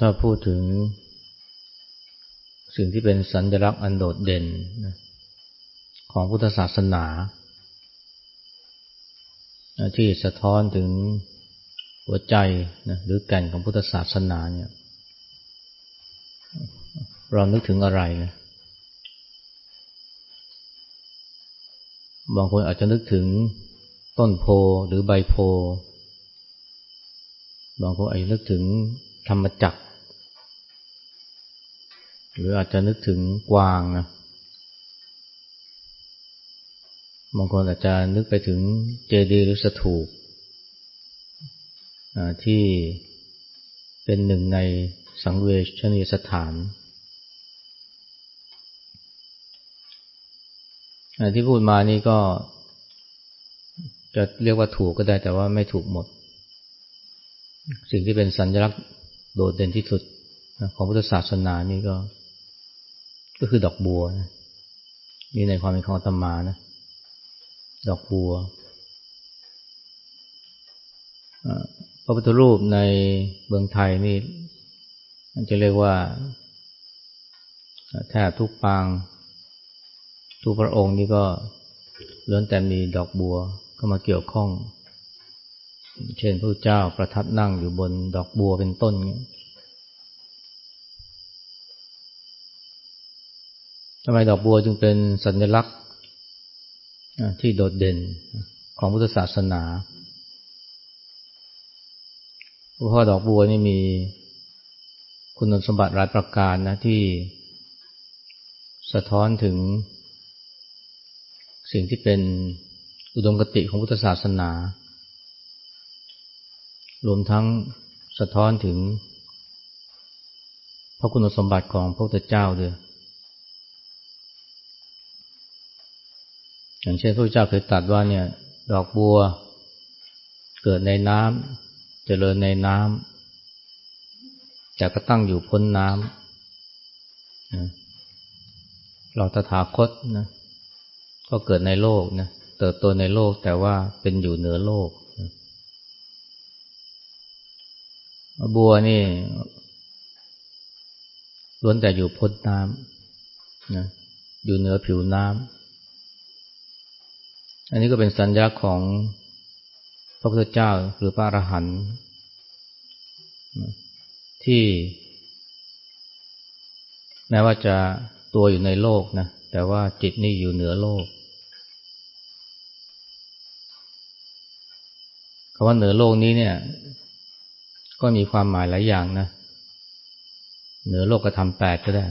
ถ้าพูดถึง สิ่งที่เป็นสัญลักษณ์อันโดดเด่นของพุทธศาสนา ที่สะท้อนถึงหัวใจนะหรือแก่นของพุทธศาสนาเนี่ยเรานึกถึงอะไรนะบางคนอาจจะนึกถึงต้นโพหรือใบโพ บางคนอาจจะนึกถึง ธรรมจักร หรืออาจจะนึกถึงกวางนะบางคนอาจจะนึกไปถึงเจดีย์หรือสถูปที่เป็นหนึ่งในสังเวชนียสถาน ที่พูดมานี่ก็จะเรียกว่าถูกก็ได้แต่ว่าไม่ถูกหมด สิ่งที่เป็นสัญลักษณ์ โดดเด่นที่สุดของพุทธศาสนานี่ก็ ก็คือดอกบัวนี่ในความเป็นของธรรมานะ ดอกบัวพระพุทธรูปในเมืองไทยนี่จะเรียกว่าแทบทุกปาง ทุกพระองค์นี่ก็ล้วนแต่มีดอกบัวเข้ามาเกี่ยวข้อง เช่นพระเจ้าประทับนั่งอยู่บนดอกบัวเป็นต้นทำไมดอกบัวจึงเป็นสัญลักษณ์ที่โดดเด่นของพุทธศาสนาเพราะดอกบัวนี่มีคุณสมบัติหลายประการนะที่สะท้อนถึงสิ่งที่เป็นอุดมคติของพุทธศาสนา รวมทั้งสะท้อนถึง พระคุณสมบัติของพระพุทธเจ้าด้วย อย่างเช่นพระเจ้าเคยตรัสว่าเนี่ยดอกบัวเกิดในน้ำเจริญในน้ำแต่ก็ตั้งอยู่พ้นน้ำเราตถาคตนะก็เกิดในโลกนะเติบโตในโลกแต่ว่าเป็นอยู่เหนือโลก บัวนี่ล้วนแต่อยู่พ้นน้ำนะอยู่เหนือผิวน้ำอันนี้ก็เป็นสัญญาของพระพุทธเจ้าหรือพระอรหันต์ที่แม้ว่าจะตัวอยู่ในโลกนะแต่ว่าจิตนี่อยู่เหนือโลกคำว่าเหนือโลกนี้เนี่ย ก็มีความหมายหลายอย่างนะ เหนือโลกกระทำแปดก็ได้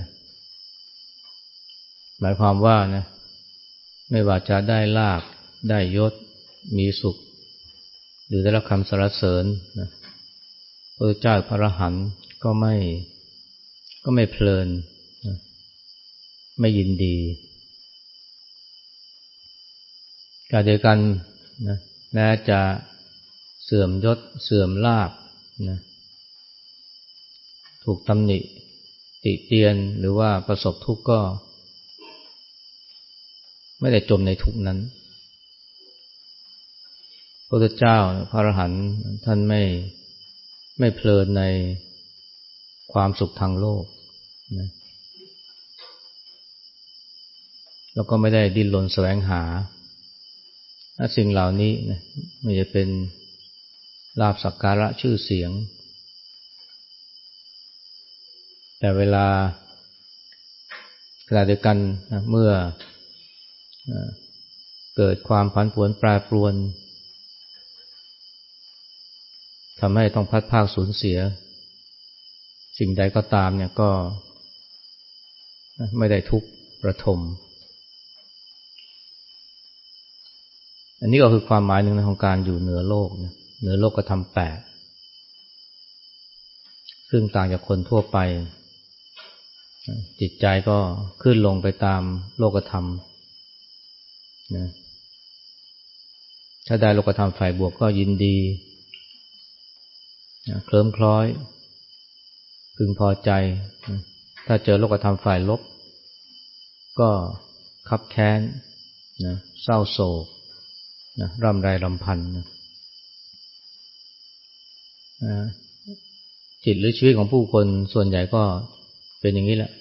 หมายความว่านะ ไม่ว่าจะได้ลาบได้ยศ มีสุข หรือได้รับคำสรรเสริญนะพระเจ้าพระหันต์ก็ไม่ก็ไม่เพลินนะไม่ยินดีการเดียวกันนะแม้จะเสื่อมยศเสื่อมลาบ นะถูกตำหนิติเตียนหรือว่าประสบทุกข์ก็ ไม่ได้จมในทุกนั้นพระเจ้าพระอรหันต์ท่านไม่ไม่เพลินในความสุขทางโลกนะแล้วก็ไม่ได้ดิ้นรนแสวงหาสิ่งเหล่านี้นะไม่จะเป็น ลาบสักการะชื่อเสียง แต่เวลาขณะเดียวกันนะเมื่อเกิดความผันผวนแปรปรวนทำให้ต้องพัดภาคสูญเสีย สิ่งใดก็ตามเนี่ยก็ไม่ได้ทุกข์ระทม อันนี้ก็คือความหมายหนึ่งของการอยู่เหนือโลก เหนือโลกก็ทำแปดซึ่งต่างจากคนทั่วไป จิตใจก็ขึ้นลงไปตามโลกธรรมนะถ้าได้โลกธรรมฝ่ายบวกก็ยินดีเคลิ้มคล้อย พึงพอใจถ้าเจอโลกธรรมฝ่ายลบ ก็คับแค้นนะเศร้าโศกนะร่ำไรรำพันนะ จิตหรือชีวิตของผู้คนส่วนใหญ่ก็เป็นอย่างนี้แหละ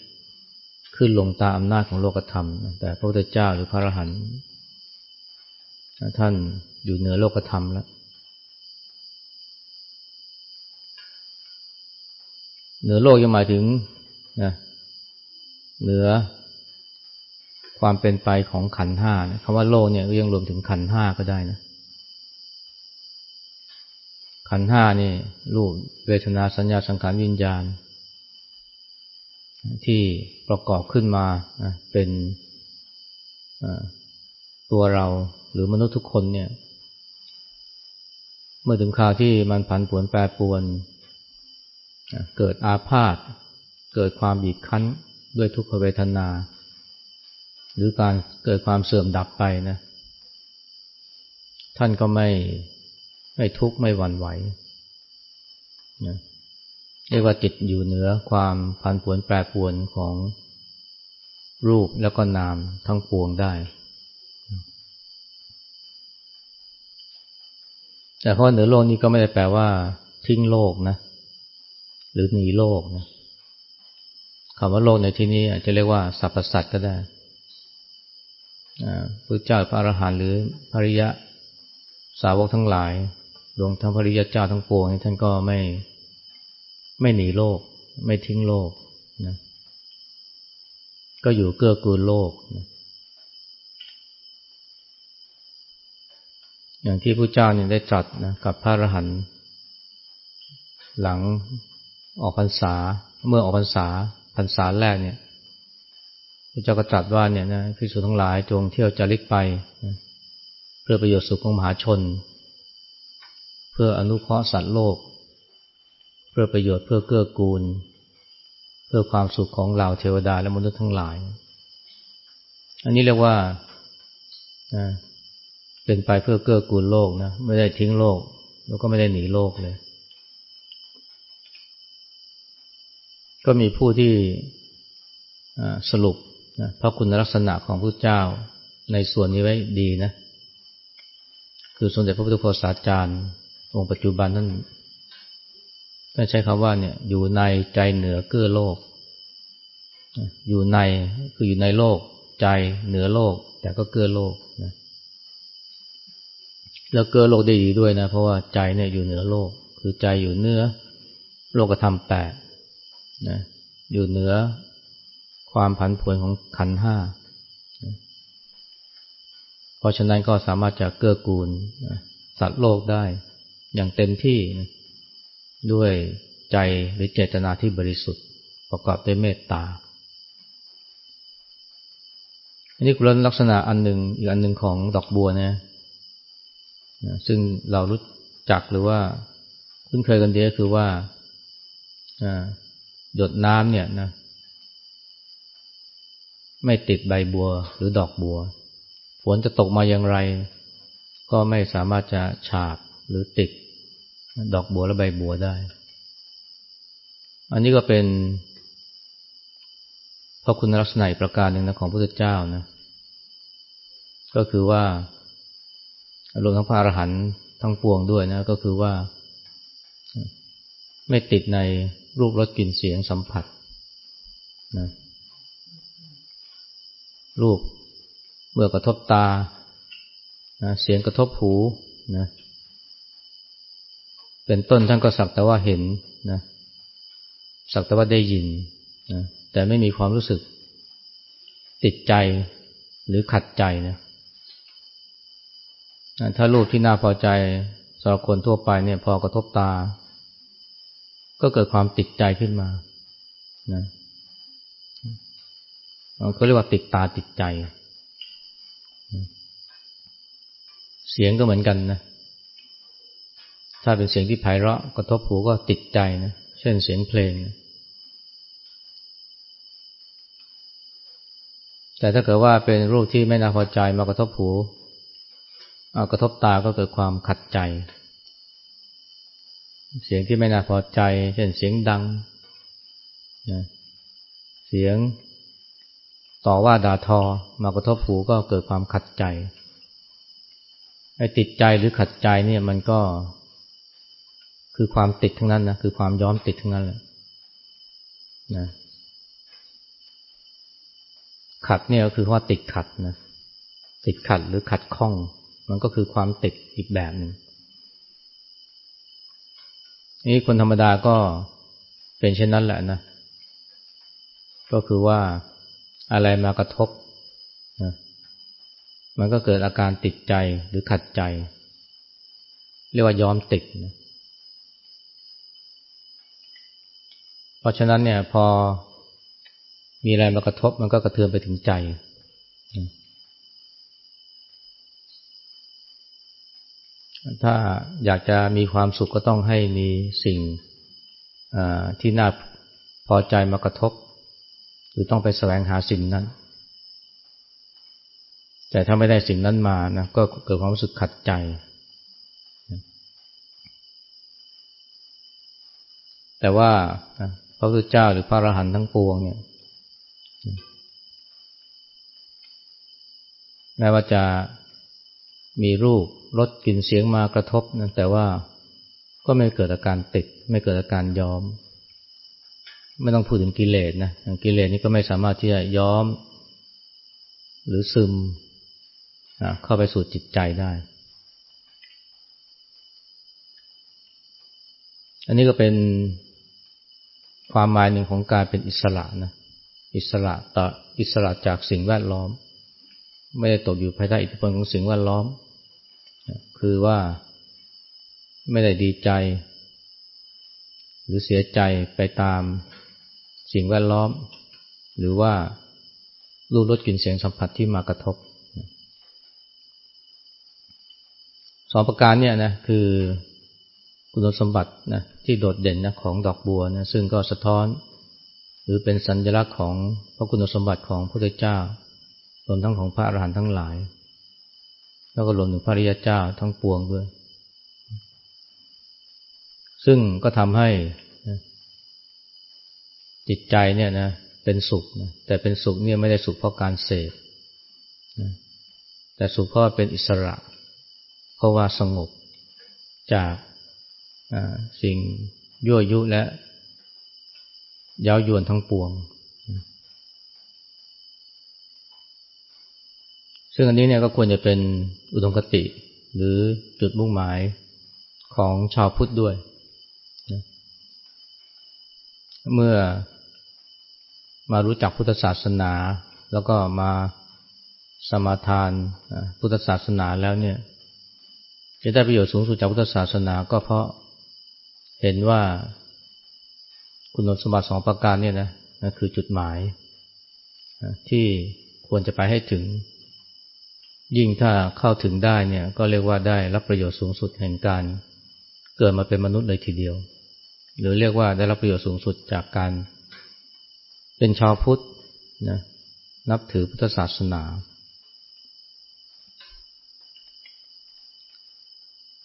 ขึ้นลงตามอำนาจของโลกธรรม แต่พระพุทธเจ้าหรือพระอรหันต์ท่านอยู่เหนือโลกธรรมแล้วเหนือโลกยังหมายถึงนะเหนือความเป็นไปของขันห้านะคำว่าโลกเนี่ยก็ยังรวมถึงขันห้าก็ได้นะ ขันห้านี่รูปเวทนาสัญญาสังขารวิญญาณ ที่ประกอบขึ้นมาเป็นตัวเราหรือมนุษย์ทุกคนเนี่ย เมื่อถึงคราวที่มันผันผวนแปรปรวน เกิดอาพาธเกิดความบีบคั้นด้วยทุกขเวทนา หรือการเกิดความเสื่อมดับไปนะ ท่านก็ไม่ ไม่ทุกข์ไม่หวั่นไหวนะเรียกว่าจิตอยู่เหนือความพันผวนแปรปวนของรูปแล้วก็นามทั้งปวงได้ แต่เพราะเหนือโลกนี้ก็ไม่ได้แปลว่า ทิ้งโลกนะ หรือหนีโลกนะคำว่าโลกในที่นี้อาจจะเรียกว่าสรรพสัตว์ก็ได้พระเจ้าพระอรหันต์หรือภริยะสาวกทั้งหลาย รวมทั้งภริยเจ้าทั้งปวงท่านก็ไม่ไม่หนีโลก ไม่ทิ้งโลกนะก็อยู่เกื้อกูลโลกนะอย่างที่พระเจ้าเนี่ยได้จัดนะกับพระอรหันต์หลังออกพรรษาเมื่อออกพรรษาพรรษาแรกเนี่ยพระเจ้าก็ตรัสว่าเนี่ยนะพิสุทั้งหลายจงเที่ยวจาริกไปนะเพื่อประโยชน์สุขของมหาชน เพื่ออนุเคราะห์สัตว์โลก เพื่อประโยชน์เพื่อเกื้อกูล เพื่อความสุขของเหล่าเทวดาและมนุษย์ทั้งหลาย อันนี้เรียกว่านะเป็นไปเพื่อเกื้อกูลโลกนะไม่ได้ทิ้งโลก แล้วก็ไม่ได้หนีโลกเลย ก็มีผู้ที่สรุปนะพระคุณลักษณะของพระเจ้าในส่วนนี้ไว้ดีนะ คือสมเด็จพระพุทธโฆษาจารย์ องค์ปัจจุบันท่นท่านใช้คำว่าเนี่ยอยู่ในใจเหนือเกื้อโลก อยู่ในคืออยู่ในโลก ใจเหนือโลก แต่ก็เกื้อโลกนะแล้วเกื้อโลกได้ดีด้วยนะ เพราะว่าใจเนี่ยอยู่เหนือโลก คือใจอยู่เนื้อ โลกธรรมแปดนะอยู่เหนือความผันผวนของขันห้า เพราะฉะนั้นก็สามารถจะเกื้อกูลสัตว์โลกได้ อย่างเต็มที่ด้วยใจหรือเจตนาที่บริสุทธิ์ ประกอบด้วยเมตตา อันนี้คุณลักษณะอันหนึ่งอีกอันหนึ่งของดอกบัวนะซึ่งเรารู้จักหรือว่าคุ้นเคยกันดีก็คือว่าหยดน้ำเนี่ยนะไม่ติดใบบัวหรือดอกบัว ฝนจะตกมาอย่างไร ก็ไม่สามารถจะฉาบหรือติด ดอกบัวและใบบัวได้ อันนี้ก็เป็นพระคุณลักษณะประการหนึ่งนะของพระพุทธเจ้านะ ก็คือว่ารวมทั้งพระอรหันต์ทั้งปวงด้วยนะ ก็คือว่า ไม่ติดในรูปรสกลิ่นเสียงสัมผัสนะรูปเมื่อกระทบตานะเสียงกระทบหูนะ เป็นต้นท่านก็สักแต่ว่าเห็นนะสักแต่ว่าได้ยินนะแต่ไม่มีความรู้สึกติดใจหรือขัดใจนะถ้ารูปที่น่าพอใจสำหรับคนทั่วไปเนี่ยพอกระทบตา ก็เกิดความติดใจขึ้นมานะเขาเรียกว่าติดตาติดใจ เสียงก็เหมือนกันนะ ถ้าเป็นเสียงที่ไพเราะกระทบหูก็ติดใจนะเช่นเสียงเพลงแต่ถ้าเกิดว่าเป็นรูปที่ไม่น่าพอใจมากระทบหูเอากระทบตาก็เกิดความขัดใจ เสียงที่ไม่น่าพอใจ เช่นเสียงดังเสียงต่อว่าด่าทอมากระทบหูก็เกิดความขัดใจไอ้ติดใจหรือขัดใจเนี่ยมันก็ คือความติดทั้งนั้นนะคือความย้อมติดทั้งนั้นแหละนะขัดเนี่ยก็คือว่าติดขัดนะติดขัดหรือขัดข้อง มันก็คือความติดอีกแบบหนึ่งนี่คนธรรมดาก็เป็นเช่นนั้นแหละนะ ก็คือว่าอะไรมากระทบนะมันก็เกิดอาการติดใจหรือขัดใจ เรียกว่ายอมติดนะ เพราะฉะนั้นเนี่ยพอมีอะไรมากระทบมันก็กระเทือนไปถึงใจ ถ้าอยากจะมีความสุขก็ต้องให้มีสิ่งที่น่าพอใจมากระทบ หรือต้องไปแสวงหาสิ่งนั้น แต่ถ้าไม่ได้สิ่งนั้นมานะก็เกิดความรู้สึกขัดใจแต่ว่า ระพุทธเจ้าหรือพระอรหันต์ทั้งปวงเนี่ยแม้ว่าจะมีรูปรสกลิ่นเสียงมากระทบนะแต่ว่าก็ไม่เกิดอาการติด ไม่เกิดอาการย้อม ไม่ต้องพูดถึงกิเลสนะกิเลสนี้ก็ไม่สามารถที่จะย้อม หรือซึมเข้าไปสู่จิตใจได้ อันนี้ก็เป็น ความหมายหนึ่งของการเป็นอิสระนะอิสระต่ออิสระจากสิ่งแวดล้อม ไม่ได้ตกอยู่ภายใต้อิทธิพลของสิ่งแวดล้อม คือว่าไม่ได้ดีใจ หรือเสียใจไปตามสิ่งแวดล้อม หรือว่ารูปรสกลิ่นเสียงสัมผัสที่มากระทบสองประการเนี่ยนะคือ คุณสมบัตินะที่โดดเด่นนะของดอกบัวนะซึ่งก็สะท้อน หรือเป็นสัญลักษณ์ของพระคุณสมบัติของพระพุทธเจ้ารวมทั้งของพระอรหันต์ทั้งหลาย แล้วก็รวมถึงพระริยเจ้าทั้งปวงด้วย ซึ่งก็ทำให้จิตใจเนี่ยนะเป็นสุขนะแต่เป็นสุขเนี่ยไม่ได้สุขเพราะการเสพนะแต่สุขเพราะเป็นอิสระ เพราะว่าสงบจาก สิ่งยั่วยุและย้าวยวนทั้งปวง ซึ่งอันนี้เนี่ยก็ควรจะเป็นอุดมคติ หรือจุดมุ่งหมายของชาวพุทธด้วย เมื่อมารู้จักพุทธศาสนา แล้วก็มาสมาทานพุทธศาสนาแล้วเนี่ย จะได้ประโยชน์สูงสุดจากพุทธศาสนาก็เพราะ เห็นว่าคุณสมบัติสองประการเนี่ยนะนะคือจุดหมายที่ควรจะไปให้ถึง ยิ่งถ้าเข้าถึงได้เนี่ยก็เรียกว่าได้รับประโยชน์สูงสุดแห่งการเกิดมาเป็นมนุษย์เลยทีเดียว หรือเรียกว่าได้รับประโยชน์สูงสุดจากการ เป็นชาวพุทธนะนับถือพุทธศาสนา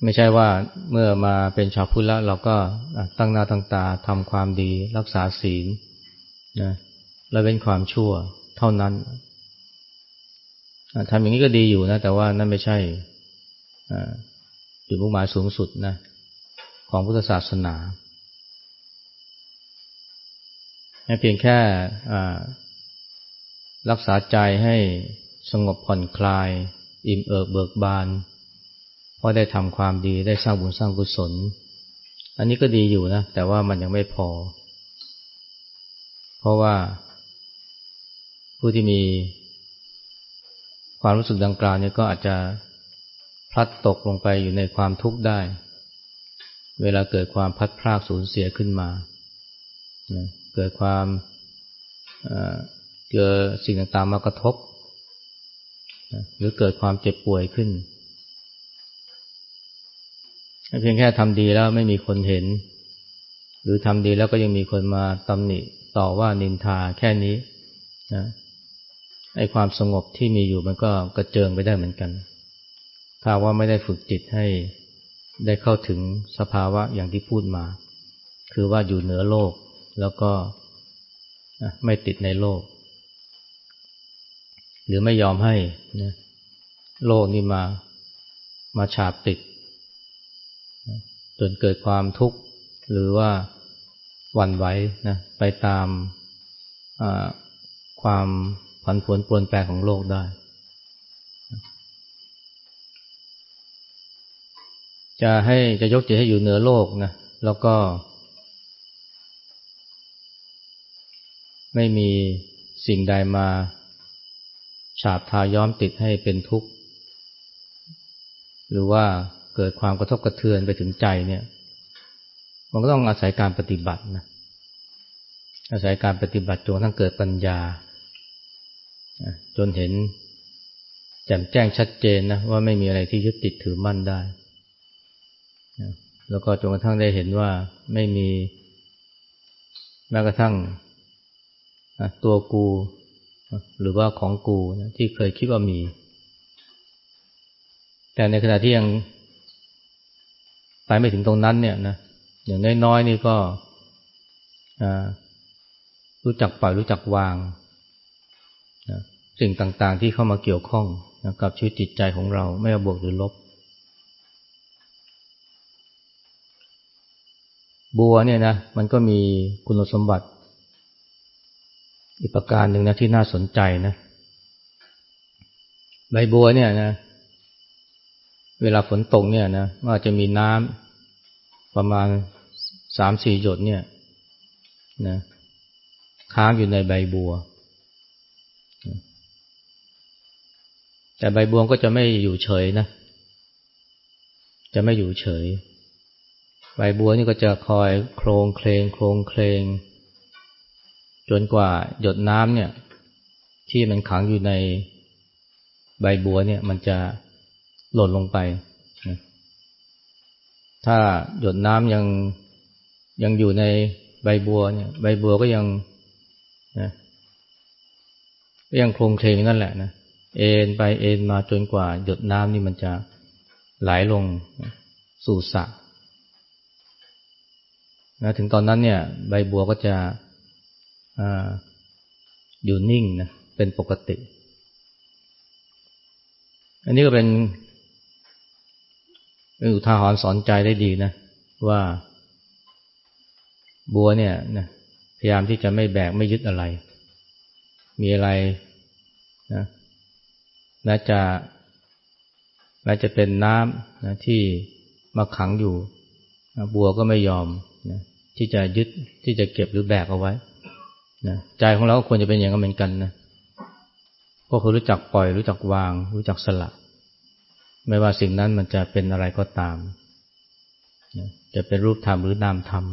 ไม่ใช่ว่าเมื่อมาเป็นชาวพุทธแล้วเราก็ตั้งหน้าตั้งตาทำความดีรักษาศีลนะและเป็นความชั่วเท่านั้นทำอย่างนี้ก็ดีอยู่นะ แต่ว่านั่นไม่ใช่จุดมุ่งหมายสูงสุดนะของพุทธศาสนาเพียงแค่รักษาใจให้สงบผ่อนคลาย อิ่มเอิบเบิกบาน เพราะได้ทำความดีได้สร้างบุญสร้างกุศล อันนี้ก็ดีอยู่นะ แต่ว่ามันยังไม่พอ เพราะว่า ผู้ที่มีความรู้สึกดังกล่าวเนี่ยก็อาจจะพลัดตกลงไปอยู่ในความทุกข์ได้ เวลาเกิดความพัดพรากสูญเสียขึ้นมา เกิดความเกิดสิ่งต่างๆมากระทบ หรือเกิดความเจ็บป่วยขึ้น เพียงแค่ทำดีแล้วไม่มีคนเห็น หรือทำดีแล้วก็ยังมีคนมาตำหนิต่อว่านินทาแค่นี้นะไอ้ความสงบที่มีอยู่มันก็กระเจิงไปได้เหมือนกัน ถ้าว่าไม่ได้ฝึกจิตให้ได้เข้าถึงสภาวะอย่างที่พูดมา คือว่าอยู่เหนือโลกแล้วก็ไม่ติดในโลก หรือไม่ยอมให้นะโลกนี้มามาฉาบติด จนเกิดความทุกข์หรือว่าหวั่นไหวนะไปตามความผันผวนปรวนแปรของโลกได้ จะให้จะยกจิตให้อยู่เหนือโลกนะแล้วก็ ไม่มีสิ่งใดมาฉาบทาย้อมติดให้เป็นทุกข์ หรือว่า เกิดความกระทบกระเทือนไปถึงใจเนี่ย มันก็ต้องอาศัยการปฏิบัตินะอาศัยการปฏิบัติจนทั้งเกิดปัญญา จนเห็นแจ่มแจ้งชัดเจนนะว่าไม่มีอะไรที่ยึดติดถือมั่นได้แล้วก็จนกระทั่งได้เห็นว่าไม่มีแม้กระทั่งตัวกู หรือว่าของกูที่เคยคิดว่ามี แต่ในขณะที่ยัง ไปไม่ถึงตรงนั้นเนี่ยนะอย่างน้อยๆนี่ก็รู้จักปล่อยรู้จักวางนะสิ่งต่างๆที่เข้ามาเกี่ยวข้องนะกับชีวิตจิตใจของเราไม่ว่าบวกหรือลบ บัวเนี่ยนะมันก็มีคุณสมบัติ อีกประการหนึ่งนะที่น่าสนใจนะใบบัวเนี่ยนะ เวลาฝนตกเนี่ยนะว่าจะมีน้ำประมาณสามสี่หยดเนี่ยนะค้างอยู่ในใบบัว แต่ใบบัวก็จะไม่อยู่เฉยนะ จะไม่อยู่เฉย ใบบัวนี่ก็จะคอยโครงเคลงโครงเคลง จนกว่าหยดน้ำเนี่ย ที่มันขังอยู่ในใบบัวเนี่ย มันจะ หล่นลงไป ถ้าหยดน้ำยังยังอยู่ในใบบัวเนี่ยใบบัวก็ยังนะยังโครงเคลงนั่นแหละนะเอ็นไปเอ็นมาจนกว่า หยดน้ำนี่มันจะไหลลงสู่สระนะถึงตอนนั้นเนี่ย ใบบัวก็จะออยู่นิ่งนะเป็นปกติ อันนี้ก็เป็น เป็นอุทาหรณ์สอนใจได้ดีนะ ว่า บัวเนี่ยนะพยายามที่จะไม่แบกไม่ยึดอะไร มีอะไรนะแม้จะแม้จะเป็นน้ำนะที่มาขังอยู่นะบัวก็ไม่ยอมนะที่จะยึดที่จะเก็บหรือแบกเอาไว้นะใจของเราก็ควรจะเป็นอย่างนั้นเหมือนกันนะก็คือรู้จักปล่อยรู้จักวาง รู้จักสละ ไม่ว่าสิ่งนั้นมันจะเป็นอะไรก็ตาม จะเป็นรูปธรรมหรือนามธรรม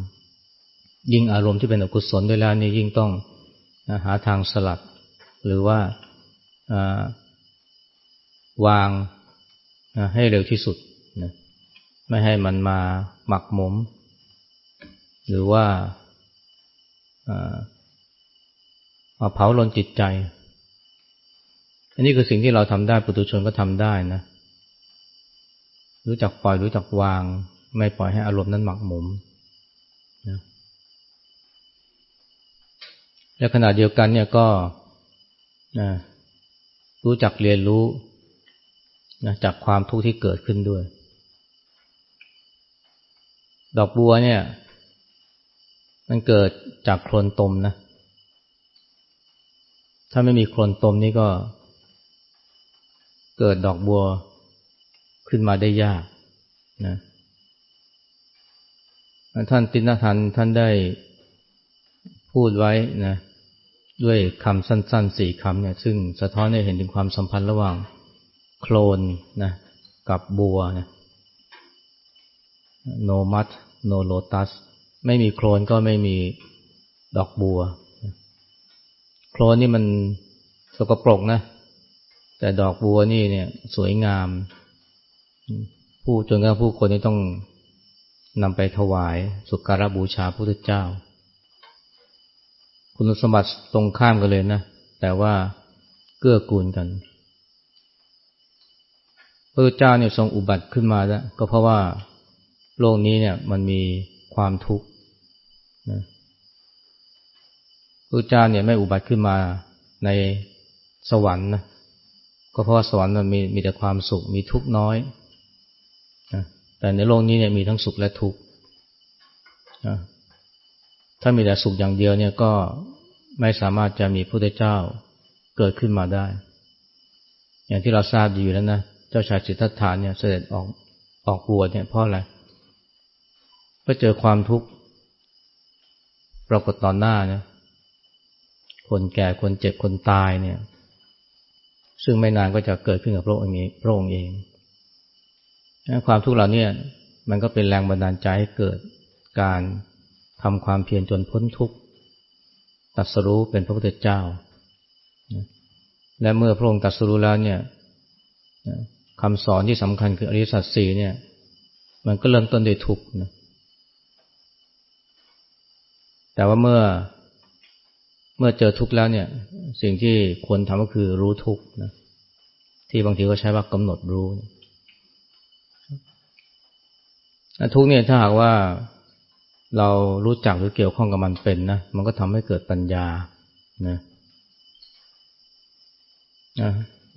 ยิ่งอารมณ์ที่เป็นอกุศลด้วยแล้วนี่ยิ่งต้องหาทางสลัด หรือว่าวางให้เร็วที่สุดนะไม่ให้มันมาหมักหมม หรือว่ามาเผาลนจิตใจ อันนี้คือสิ่งที่เราทำได้ปุถุชนก็ทำได้นะ รู้จักปล่อยรู้จักวาง ไม่ปล่อยให้อารมณ์นั้นหมักหมมนะและขณะเดียวกันเนี่ยก็นะรู้จักเรียนรู้นะจากความทุกข์ที่เกิดขึ้นด้วย ดอกบัวเนี่ย มันเกิดจากโคลนตมนะ ถ้าไม่มีโคลนตมนี่ก็ เกิดดอกบัว ขึ้นมาได้ยากนะท่านตินทันท่านได้พูดไว้นะด้วยคำสั้นๆสี่คำเนี่ยซึ่งสะท้อนให้เห็นถึงความสัมพันธ์ระหว่างโคลนนะกับบัวนะโนมัตโนโลตัสไม่มีโคลนก็ไม่มีดอกบัว โคลนนี่มันสกปรกนะ แต่ดอกบัวนี่เนี่ยสวยงาม ผู้จนกระทั่งผู้คนนี่ต้องนำไปถวายสุการบูชาพระพุทธเจ้า คุณสมบัติตรงข้ามกันเลยนะ แต่ว่าเกื้อกูลกันพระพุทธเจ้าเนี่ยทรงอุบัติขึ้นมาแล้วก็เพราะว่าโลกนี้เนี่ยมันมีความทุกข์นะพระเจ้าเนี่ยไม่อุบัติขึ้นมาในสวรรค์นะก็เพราะว่าสวรรค์มันมีมีแต่ความสุขมีทุกข์น้อย แต่ในโลกนี้เนี่ยมีทั้งสุขและทุกข์ถ้ามีแต่สุขอย่างเดียวเนี่ยก็ไม่สามารถจะมีพระพุทธเจ้าเกิดขึ้นมาได้ อย่างที่เราทราบอยู่แล้วนะ เจ้าชายสิทธัตถะเนี่ยเสด็จออกออกบวชเนี่ยเพราะอะไรก็เจอความทุกข์ปรากฏตอนหน้านะคนแก่คนเจ็บคนตายเนี่ย ซึ่งไม่นานก็จะเกิดขึ้นกับพระองค์เองพระอง ความทุกข์เหล่านี้มันก็เป็นแรงบันดาลใจให้เกิดการทำความเพียรจนพ้นทุกข์ตัดสรู้เป็นพระพุทธเจ้า และเมื่อพระองค์ตัดสรู้แล้วเนี่ยคำสอนที่สำคัญคืออริยสัจสี่เนี่ย มันก็เริ่มต้นด้วยทุกข์นะแต่ว่าเมื่อเมื่อเจอทุกข์แล้วเนี่ย สิ่งที่ควรทำก็คือรู้ทุกข์นะที่บางทีก็ใช้ว่ากำหนดรู้ ทุกเนี่ยถ้าหากว่าเรารู้จักหรือเกี่ยวข้องกับมันเป็นนะมันก็ทำให้เกิดปัญญานะนะ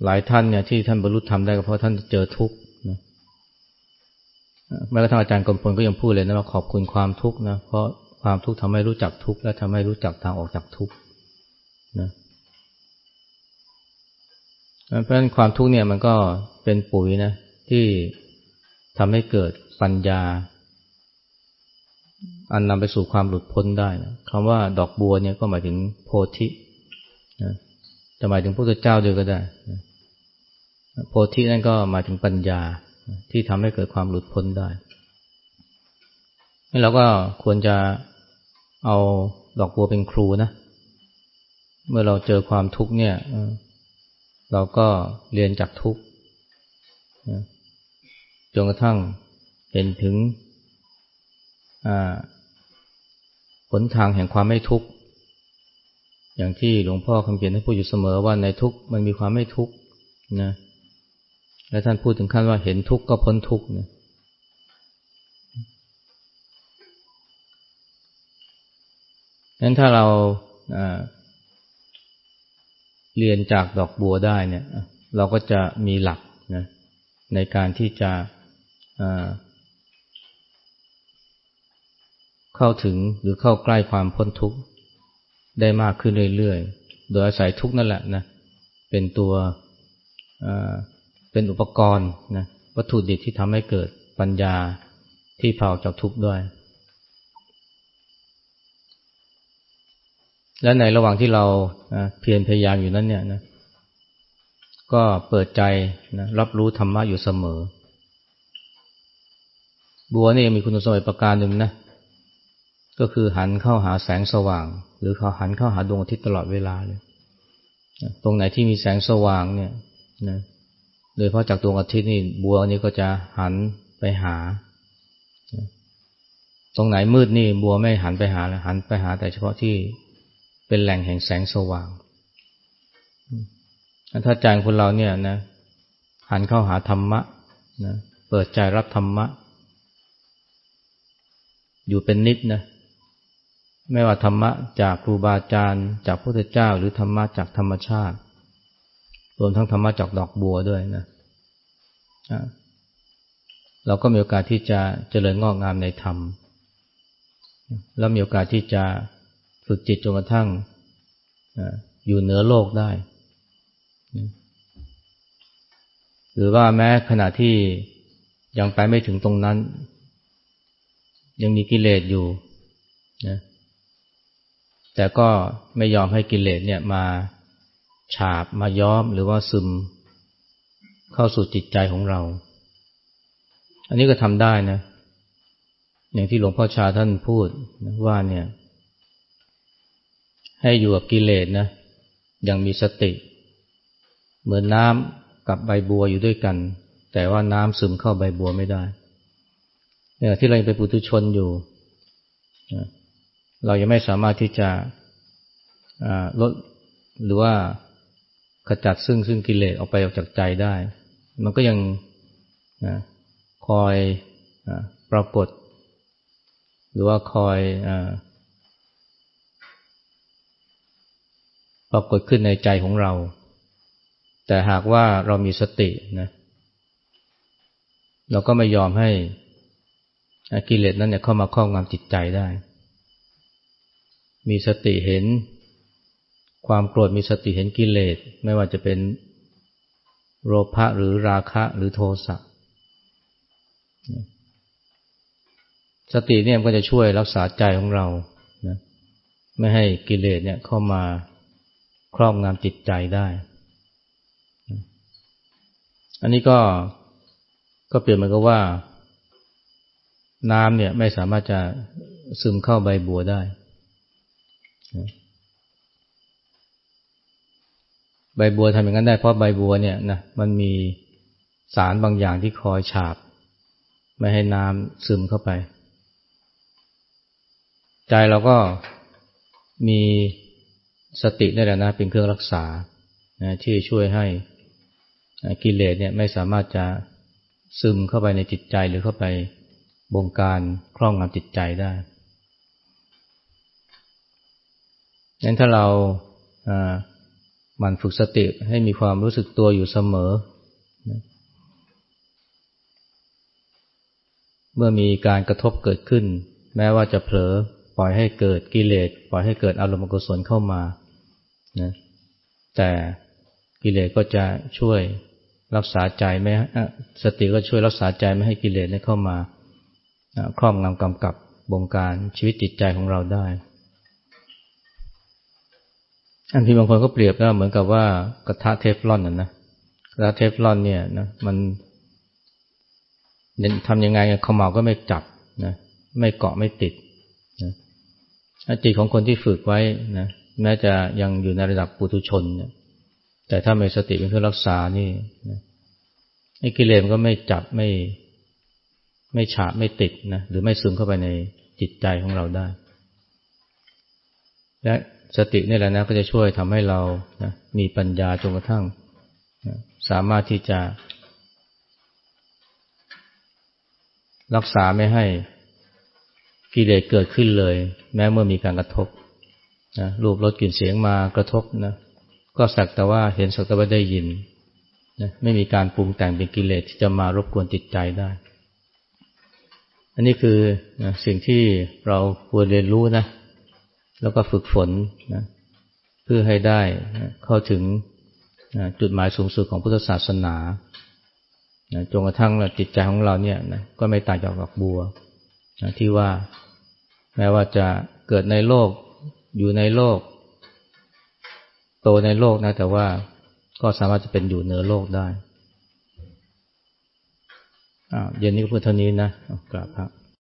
หลายท่านเนี่ยที่ท่านบรรลุธรรมได้ก็เพราะท่านเจอทุกข์นะแม้กระทั่งอาจารย์กรมพลก็ยังพูดเลยนะว่าขอบคุณความทุกข์นะเพราะความทุกข์ทำให้รู้จักทุกข์และทำให้รู้จักทางออกจากทุกข์นะเพราะฉะนั้นความทุกข์เนี่ยมันก็เป็นปุ๋ยนะที่ทำให้เกิด ปัญญา อันนำไปสู่ความหลุดพ้นได้นะคำว่าดอกบัวเนี่ยก็หมายถึงโพธินะจะหมายถึงพระพุทธเจ้าด้วยก็ได้นะโพธินั่นก็หมายถึงปัญญาที่ทำให้เกิดความหลุดพ้นได้เราก็ควรจะเอาดอกบัวเป็นครูนะ เมื่อเราเจอความทุกข์เนี่ยเราก็เรียนจากทุกข์จนกระทั่ง เห็นถึงผลทางแห่งความไม่ทุกข์ อย่างที่หลวงพ่อคำเขียนให้พูดอยู่เสมอว่าในทุกข์มันมีความไม่ทุกข์นะ และท่านพูดถึงขั้นว่าเห็นทุกข์ก็พ้นทุกข์นะนั้นถ้าเราเรียนจากดอกบัวได้เนี่ย เราก็จะมีหลักนะในการที่จะ เข้าถึงหรือเข้าใกล้ความพ้นทุกข์ได้มากขึ้นเรื่อยๆ โดยอาศัยทุกข์นั่นแหละนะเป็นตัวเป็นอุปกรณ์นะวัตถุดิบที่ทำให้เกิดปัญญาที่เผาจากทุกข์ด้วย และในระหว่างที่เราเพียรพยายามอยู่นั้นเนี่ยนะก็เปิดใจนะรับรู้ธรรมะอยู่เสมอ บัวนี่มีคุณสมบัติประการหนึ่งนะ ก็คือหันเข้าหาแสงสว่าง หรือเขาหันเข้าหาดวงอาทิตย์ตลอดเวลาเลย ตรงไหนที่มีแสงสว่างเนี่ยนะโดยเพราะจากดวงอาทิตย์นี่บัวนี้ก็จะหันไปหา ตรงไหนมืดนี่บัวไม่หันไปหาหันไปหา แต่เฉพาะที่เป็นแหล่งแห่งแสงสว่าง ถ้าใจคนเราเนี่ยนะหันเข้าหาธรรมะนะเปิดใจรับธรรมะ อยู่เป็นนิดนะ ไม่ว่าธรรมะจากครูบาอาจารย์ จากพระพุทธเจ้า หรือธรรมะจากธรรมชาติ รวมทั้งธรรมะจากดอกบัวด้วยนะเราก็มีโอกาสที่จะเจริญงอกงามในธรรม แล้วมีโอกาสที่จะฝึกจิตจนกระทั่งอยู่เหนือโลกได้ หรือว่าแม้ขณะที่ยังไปไม่ถึงตรงนั้น ยังมีกิเลสอยู่นะ แต่ก็ไม่ยอมให้กิเลสเนี่ยมาฉาบมาย้อมหรือว่าซึม เข้าสู่จิตใจของเรา อันนี้ก็ทำได้นะ อย่างที่หลวงพ่อชาท่านพูดว่าเนี่ย ให้อยู่กับกิเลสนะอย่างมีสติ เหมือนน้ำกับใบบัวอยู่ด้วยกัน แต่ว่าน้ำซึมเข้าใบบัวไม่ได้เนี่ยที่เราเป็นปุถุชนอยู่ เรายังไม่สามารถที่จะลดหรือว่าขจัดซึ่งซึ่งกิเลสออกไปออกจากใจได้ มันก็ยังนะคอยอปรากฏ หรือว่าคอยอปรากฏขึ้นในใจของเรา แต่หากว่าเรามีสตินะเราก็ไม่ยอมให้กิเลสนั้นเนี่ยเข้ามาครอบงำจิตใจได้ มีสติเห็น ความโกรธมีสติเห็นกิเลส ไม่ว่าจะเป็นโลภะหรือราคะหรือโทสะสติเนี่ยก็จะช่วยรักษาใจของเรานะไม่ให้กิเลสเนี่ยเข้ามาครอบงำจิตใจได้ อันนี้ก็ก็เปลี่ยนเหมือนกับว่า น้ำเนี่ยไม่สามารถจะซึมเข้าใบบัวได้ ใบบัวทำอย่างนั้นได้เพราะใบบัวเนี่ยนะมันมีสารบางอย่างที่คอยฉาบ ไม่ให้น้ำซึมเข้าไป ใจเราก็มีสติได้แล้วนะเป็นเครื่องรักษานะที่ช่วยให้กิเลสเนี่ยไม่สามารถจะซึมเข้าไปในจิตใจหรือเข้าไปบงการครอบงำจิตใจได้ งั้นถ้าเราหมั่นฝึกสติให้มีความรู้สึกตัวอยู่เสมอ เมื่อมีการกระทบเกิดขึ้น แม้ว่าจะเผลอปล่อยให้เกิดกิเลสปล่อยให้เกิดอารมณ์กุศลเข้ามานะแต่กิเลสก็จะช่วยรักษาใจไม่สติก็ช่วยรักษาใจไม่ให้กิเลสเข้ามาครอบงำกำกับบงการชีวิตจิตใจของเราได้ อันที่บางคนก็เปรียบแล้วเหมือนกับว่ากระทะเทฟลอนน่ะนะกระทะเทฟลอนเนี่ยนะมันทำยังไงขมเหาก็ไม่จับนะไม่เกาะไม่ติดนะจิตของคนที่ฝึกไว้นะแม้จะยังอยู่ในระดับปุถุชนเนี่ยแต่ถ้ามีสติเป็นเครื่องรักษานี่นะไอ้กิเลสก็ไม่จับไม่ไม่ฉาบไม่ติดนะหรือไม่ซึมเข้าไปในจิตใจของเราได้ และ สตินี่แหละนะก็จะช่วยทำให้เรานะมีปัญญาจนกระทั่งนะสามารถที่จะ รักษาไม่ให้กิเลสเกิดขึ้นเลย แม้เมื่อมีการกระทบนะรูปรสกลิ่นเสียงมากระทบนะก็สักแต่ว่าเห็นสักแต่ว่าได้ยินนะไม่มีการปรุงแต่งเป็นกิเลสที่จะมารบกวนจิตใจได้ อันนี้คือนะสิ่งที่เราควรเรียนรู้นะ แล้วก็ฝึกฝนนะเพื่อให้ได้นะเข้าถึงนะจุดหมายสูงสุดของพุทธศาสนานะจนกระทั่งจิตใจของเราเนี่ยนะก็ไม่ต่างจากดอกบัวนะที่ว่าแม้ว่าจะเกิดในโลกอยู่ในโลก โตในโลกนะ แต่ว่าก็สามารถจะเป็นอยู่เหนือโลกได้เย็นนี้ก็เพื่อเท่านี้นะกราบพระ